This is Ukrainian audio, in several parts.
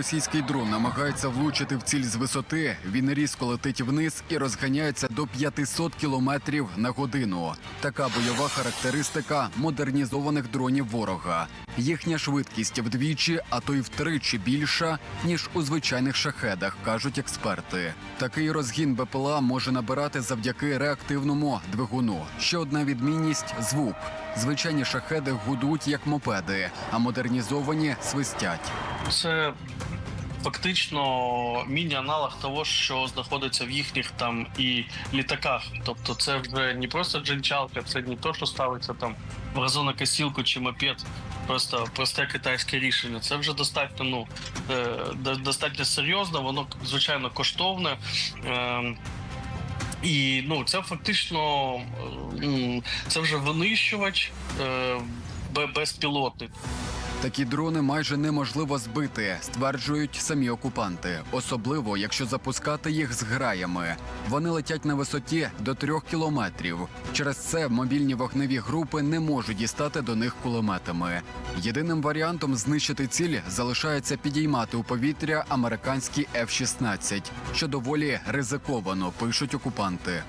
російський дрон намагається влучити в ціль з висоти, він різко летить вниз і розганяється до 500 кілометрів на годину. Така бойова характеристика модернізованих дронів ворога. Їхня швидкість вдвічі, а то й втричі більша ніж у звичайних шахедах, кажуть експерти. Такий розгін БПЛА може набирати завдяки реактивному двигуну. Ще одна відмінність звук. Звичайні шахеди гудуть як мопеди, а модернізовані свистять. Це фактично міні-аналог того, що знаходиться в їхніх там і літаках. Тобто, це вже не просто джинчалка, це не то, що ставиться там в газонокосілку чи мопед. Просто просте китайське рішення. Це вже достатньо, ну е, достатньо серйозно, воно звичайно коштовне. Е, і ну, це фактично це вже винищувач е, бе- безпілотник. Такі дрони майже неможливо збити, стверджують самі окупанти, особливо якщо запускати їх з граями. Вони летять на висоті до трьох кілометрів. Через це мобільні вогневі групи не можуть дістати до них кулеметами. Єдиним варіантом знищити ціль залишається підіймати у повітря американські F-16, що доволі ризиковано, пишуть окупанти.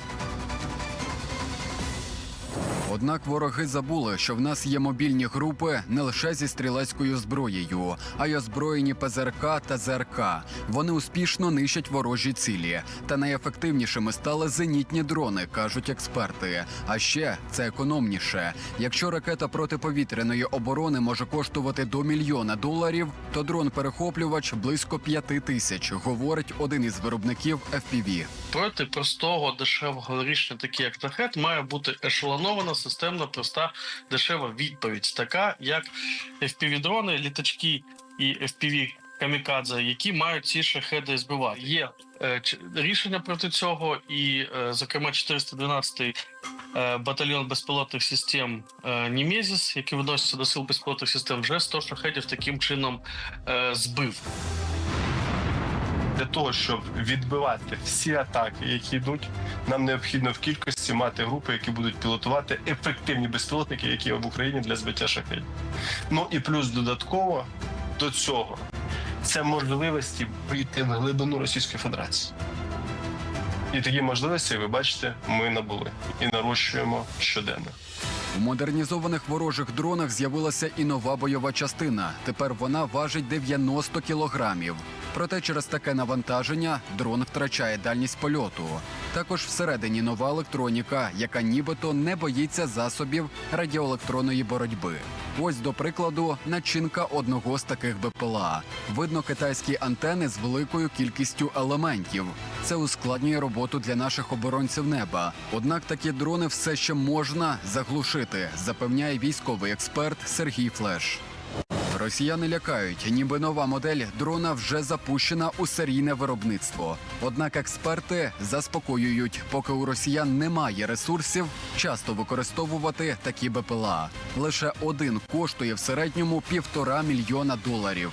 Однак вороги забули, що в нас є мобільні групи не лише зі стрілецькою зброєю, а й озброєні ПЗРК та ЗРК. Вони успішно нищать ворожі цілі. Та найефективнішими стали зенітні дрони, кажуть експерти. А ще це економніше. Якщо ракета протиповітряної оборони може коштувати до мільйона доларів, то дрон-перехоплювач близько п'яти тисяч, говорить один із виробників FPV. проти простого дешевого рішення, такі як шахет, має бути ешелонована, системна, проста, дешева відповідь, така як FPV-дрони, літачки і FPV камікадзе, які мають ці шахеди збивати. Є е, рішення проти цього, і, е, зокрема, 412-й е, батальйон безпілотних систем е, Німезіс, який відноситься до сил безпілотних систем, вже 100 шахедів таким чином е, збив. Для того, щоб відбивати всі атаки, які йдуть, нам необхідно в кількості мати групи, які будуть пілотувати ефективні безпілотники, які в Україні для збиття шахедів. Ну і плюс додатково до цього це можливості вийти в глибину Російської Федерації. І такі можливості, ви бачите, ми набули і нарощуємо щоденно. У модернізованих ворожих дронах з'явилася і нова бойова частина. Тепер вона важить 90 кілограмів. Проте через таке навантаження дрон втрачає дальність польоту. Також всередині нова електроніка, яка нібито не боїться засобів радіоелектронної боротьби. Ось до прикладу, начинка одного з таких БПЛА. Видно китайські антени з великою кількістю елементів. Це ускладнює роботу для наших оборонців неба. Однак такі дрони все ще можна заглушити, запевняє військовий експерт Сергій Флеш. Росіяни лякають, ніби нова модель дрона вже запущена у серійне виробництво. Однак експерти заспокоюють, поки у росіян немає ресурсів часто використовувати такі БПЛА. Лише один коштує в середньому півтора мільйона доларів.